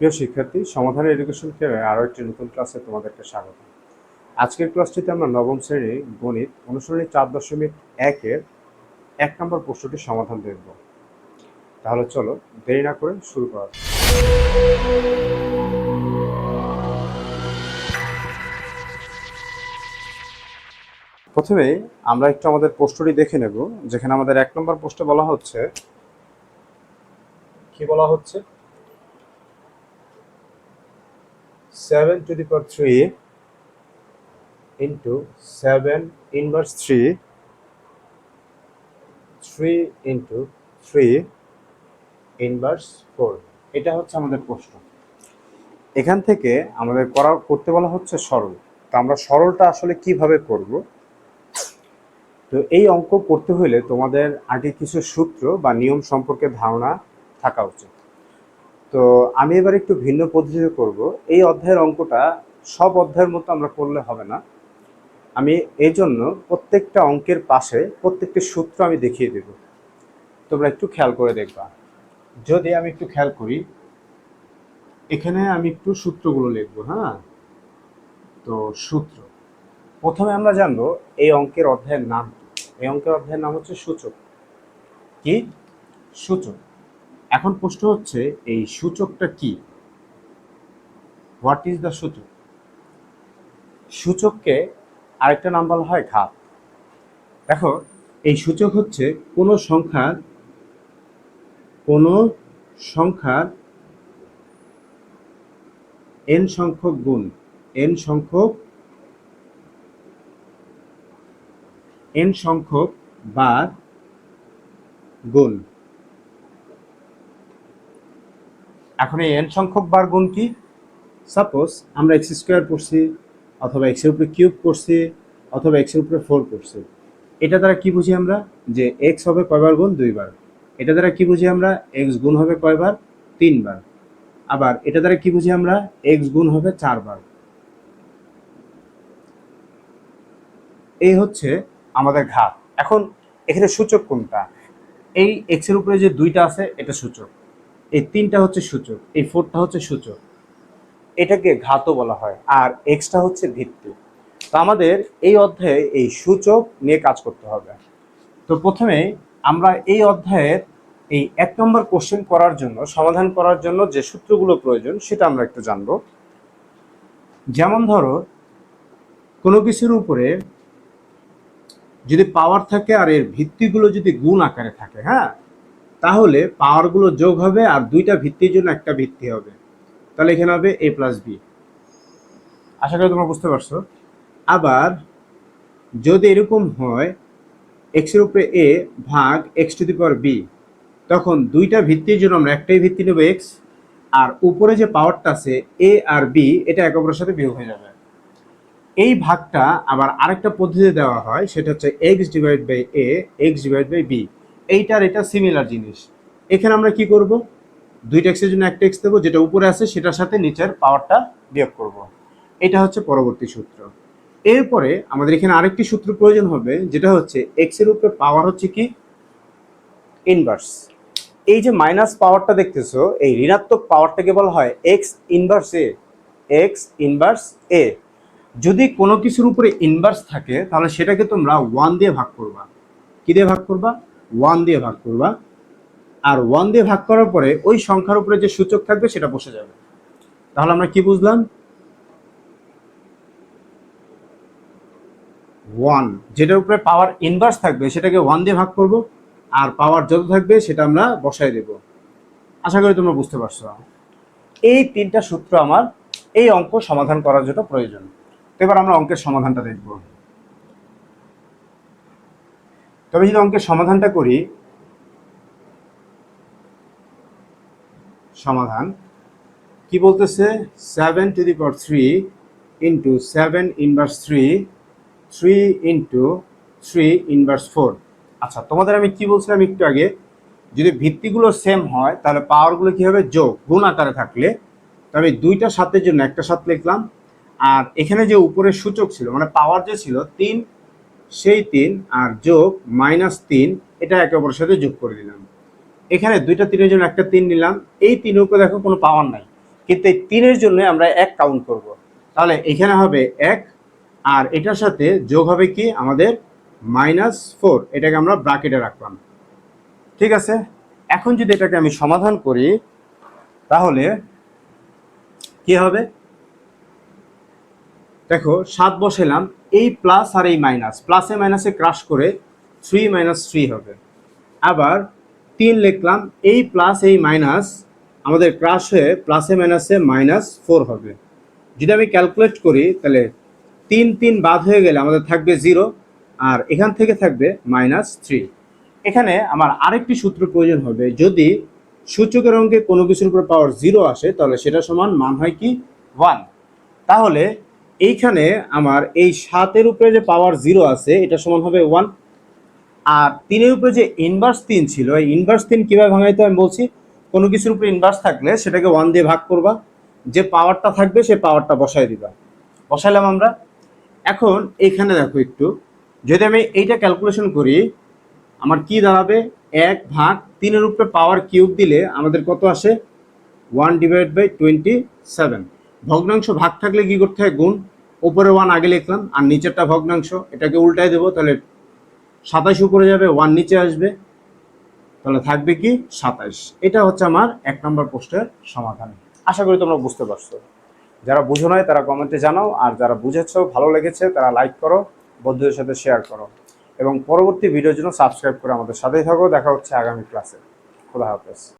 প্রিয় শিক্ষার্থী, সমাধানের এডুকেশন কেয়ারের আরও একটি নতুন ক্লাসে তোমাদেরকে স্বাগত। আজকের ক্লাসটিতে আমরা নবম শ্রেণি গণিত অনুসরণী চার দশমিক একের এক নম্বর প্রশ্নটির সমাধান দেখব। তাহলে চলো, দেরি না করে শুরু করা। প্রথমে আমরা একটু আমাদের প্রশ্নটি দেখে নেব, যেখানে আমাদের এক নম্বর প্রশ্নে বলা হচ্ছে কি বলা হচ্ছে? Seven to the power three into seven inverse three three into three inverse four এটা হচ্ছে আমাদের প্রশ্ন। এখান থেকে আমাদের করা করতে বলা হচ্ছে সরল। তো আমরা সরলটা আসলে কীভাবে করব? তো এই অঙ্ক করতে হলে তোমাদের আগে কিছু সূত্র বা নিয়ম সম্পর্কে ধারণা থাকা উচিত। তো আমি এবার একটু ভিন্ন পদ্ধতিতে করব। এই অধ্যায়ের অঙ্কটা সব অধ্যায়ের মতো আমরা করলে হবে না। আমি এই জন্য প্রত্যেকটা অঙ্কের পাশে প্রত্যেকটি সূত্র আমি দেখিয়ে দেব। তোমরা একটু খেয়াল করে দেখবা। যদি আমি একটু খেয়াল করি, এখানে আমি একটু সূত্রগুলো লিখব হ্যাঁ? তো সূত্র। প্রথমে আমরা জানব এই অঙ্কের অধ্যায়ের নাম এই অঙ্কের অধ্যায়ের নাম হচ্ছে সূচক। কি? সূচক। এখন প্রশ্ন হচ্ছে, এই সূচকটা কি? হোয়াট ইজ দ্য সূচক? সূচককে আরেকটা নাম বলা হয় ঘাত। দেখো, এই সূচক হচ্ছে কোনো সংখ্যার কোনো সংখ্যার এন সংখ্যক গুণ এন সংখ্যক এন সংখ্যক বার গুণ। এখন এই এন সংখ্যক বার গুণ কি? সাপোজ আমরা এক্স স্কোয়ার করছি, অথবা এক্সের উপরে কিউব করছি, অথবা এক্সের উপরে ফোর করছি। এটা দ্বারা কি বুঝি আমরা? যে এক্স হবে কয়বার গুণ? দুইবার। এটা দ্বারা কি বুঝি আমরা? এক্স গুণ হবে কয়বার? তিনবার। আবার এটা দ্বারা কি বুঝি আমরা? এক্স গুণ হবে চারবার। এই হচ্ছে আমাদের ঘাত। এখন এখানে সূচক কোনটা? এই এক্সের উপরে যে দুইটা আছে, এটা সূচক। এই তিনটা হচ্ছে সূচক, এই ফোরটা হচ্ছে সূচক। এটাকে ঘাতও বলা হয়, আর এক্সটা হচ্ছে ভিত্তি। তো আমাদের এই অধ্যায়ে এই সূচক নিয়ে কাজ করতে হবে। তো প্রথমে আমরা এই অধ্যায়ের এই এক নম্বর কোশ্চেন করার জন্য, সমাধান করার জন্য যে সূত্রগুলো প্রয়োজন, সেটা আমরা একটু জানব। যেমন ধরো, কোনো কিছুর উপরে যদি পাওয়ার থাকে আর এর ভিত্তিগুলো যদি গুণ আকারে থাকে হ্যাঁ? তাহলে পাওয়ারগুলো যোগ হবে আর দুইটা ভিত্তির জন্য একটা ভিত্তি হবে। তাহলে এখানে হবে এ প্লাস বি আশা করি তোমরা বুঝতে পারছ। আবার যদি এরকম হয় এক্সের উপরে এ ভাগ x to the power b তখন দুইটা ভিত্তির জন্য আমরা একটাই ভিত্তি নেব এক্স আর উপরে যে পাওয়ারটা আছে এ আর বি এটা একে অপরের সাথে বিয়োগ হয়ে যাবে। এই ভাগটা আবার আরেকটা পদ্ধতিতে দেওয়া হয় সেটা হচ্ছে x divide by a x divide by b এইটার এটা সিমিলার জিনিস। এখানে আমরা কি করব? দুই এক্সের জন্য একটা এক্স দেবো, যেটা উপরে আছে সেটার সাথে নিচের পাওয়ারটা বিয়োগ করব। এটা হচ্ছে পরবর্তী সূত্র। এরপরে আমাদের এখানে আরেকটি সূত্র প্রয়োজন হবে, যেটা হচ্ছে এক্সের উপরে পাওয়ার হচ্ছে কি? ইনভার্স এই যে মাইনাস পাওয়ারটা দেখতেছো, এই ঋণাত্মক পাওয়ারটাকে বলা হয় x inverse a x inverse a যদি কোনো কিছুর উপরে ইনভার্স থাকে, তাহলে সেটাকে তোমরা ওয়ান দিয়ে ভাগ করবা। কি দিয়ে ভাগ করবা? ওয়ান দিয়ে ভাগ করবা। আর ওয়ান দিয়ে ভাগ করার পরে ওই সংখ্যার উপরে যে সূচক থাকবে সেটা বসে যাবে। তাহলে আমরা কি বুঝলাম? ওয়ান যেটার উপরে পাওয়ার ইনভার্স থাকবে, সেটাকে ওয়ান দিয়ে ভাগ করব। আর পাওয়ার যত থাকবে সেটা আমরা বসাই দেব। আশা করি তোমরা বুঝতে পারছ। এই তিনটা সূত্র আমার এই অঙ্ক সমাধান করার জন্য প্রয়োজন। এবার আমরা অঙ্কের সমাধানটা দেখব। তবে যদি অঙ্কের সমাধানটা করি, সমাধান, কি বলতেছে? Seven to the power three into seven inverse three three into three inverse four আচ্ছা তোমাদের আমি কি বলছিলাম একটু আগে? যদি ভিত্তিগুলো সেম হয়, তাহলে পাওয়ারগুলো কি হবে? যোগ, গুণ আকারে থাকলে। তবে দুইটা সাতের জন্য একটা সাত লিখলাম। আর এখানে যে উপরের সূচক ছিল মানে পাওয়ার যে ছিল, তিন সেই তিন আর যোগ মাইনাস তিন, এটা একে অপরের সাথে যোগ করে দিলাম। এখানে দুইটা তিনের জন্য একটা তিন নিলাম। এই তিনের উপরে দেখো কোনো পাওয়ার নাই। কিন্তু এই তিনের জন্য আমরা এক কাউন্ট করব। তাহলে এখানে হবে এক, আর এটার সাথে যোগ হবে কি? আমাদের মাইনাস ফোর, এটাকে আমরা ব্রাকেটে রাখলাম। ঠিক আছে? এখন যদি এটাকে আমি সমাধান করি, তাহলে কি হবে? দেখো, সাত বসাইলাম। এই প্লাস আর এই মাইনাস প্লাসে মাইনাসে ক্রাশ করে থ্রি মাইনাস থ্রি হবে। আবার তিন লিখলাম, এই প্লাস এই মাইনাস আমাদের ক্রাশ হয়ে প্লাসে মাইনাসে মাইনাস ফোর হবে। যদি আমি ক্যালকুলেট করি, তাহলে তিন তিন বাদ হয়ে গেলে আমাদের থাকবে জিরো আর এখান থেকে থাকবে মাইনাস থ্রি এখানে আমার আরেকটি সূত্র প্রয়োজন হবে, যদি সূচকের অঙ্কে কোনো কিছুর উপর পাওয়ার জিরো আসে, তাহলে সেটা সমান মান হয় কি? ওয়ান তাহলে এইখানে আমার এই সাতের উপরে যে পাওয়ার জিরো আছে, এটা সমান হবে ওয়ান আর তিনের উপরে যে ইনভার্স তিন ছিল, এই ইনভার্স তিন কীভাবে ভাঙাইতে আমি বলছি, কোনো কিছুর উপরে ইনভার্স থাকলে সেটাকে ওয়ান দিয়ে ভাগ করবা, যে পাওয়ারটা থাকবে সে পাওয়ারটা বসাই দিবা। বসাইলাম আমরা। এখন এইখানে দেখো একটু, যদি আমি এইটা ক্যালকুলেশন করি, আমার কি দাঁড়াবে? এক ভাগ তিনের উপরে পাওয়ার কিউব দিলে আমাদের কত আসে? One divide by twenty seven ভগ্নাংশ ভাগ থাকলে কি করতে হয়? গুণ। উপরে ওয়ান আগে লিখলাম, আর নিচেরটা ভগ্নাংশ। এটাকে উল্টাই দেবো, তাহলে সাতাশ উপরে যাবে ওয়ান নিচে আসবে। তাহলে থাকবে কি? সাতাশ। এটা হচ্ছে আমার এক নম্বর পোস্টের সমাধান। আশা করি তোমরা বুঝতে পারছ। যারা বুঝো নয় তারা কমেন্টে জানাও। আর যারা বুঝেছ, ভালো লেগেছে, তারা লাইক করো, বন্ধুদের সাথে শেয়ার করো। এবং পরবর্তী ভিডিওর জন্য সাবস্ক্রাইব করে আমাদের সাথেই থাকো। দেখা হচ্ছে আগামী ক্লাসে খোদা হাফেজ।